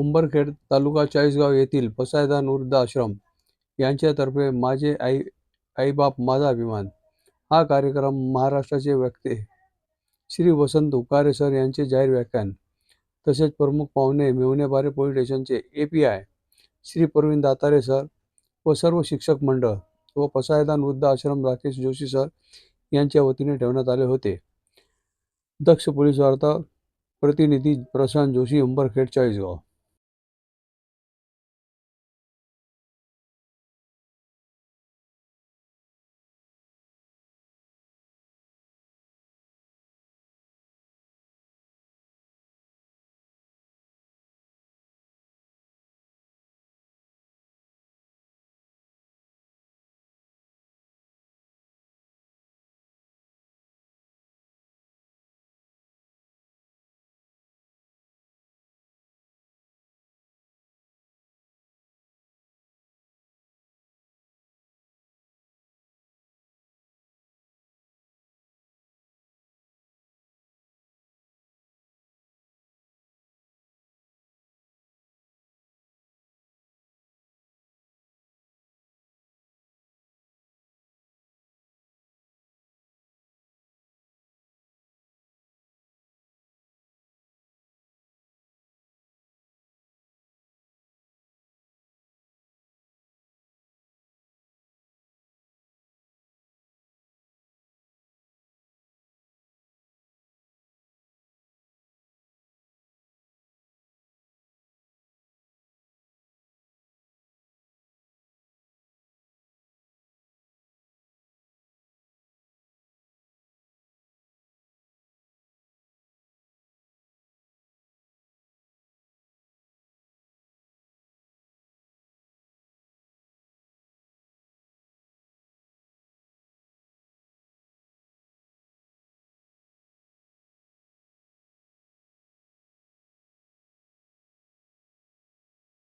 उंबरखेड तालुका चाळीसगाव येथील पसायदान वृद्ध आश्रम यांच्यातर्फे माझे आई आईबाप माझा अभिमान. हा कार्यक्रम महाराष्ट्राचे व्यक्ते श्री वसंत उकारे सर यांचे जाहीर व्याख्यान तसेच प्रमुख पाहुणे मेवणेबारे पोलीस स्टेशनचे A P I Shri Pravin Datare sir व सर्व शिक्षक मंडळ व पसायदान वृद्ध आश्रम राकेश जोशी सर यांच्या वतीने ठेवण्यात आले होते. दक्ष पोलीस वार्ता प्रतिनिधी प्रशांत जोशी उंबरखेड चाळीसगाव.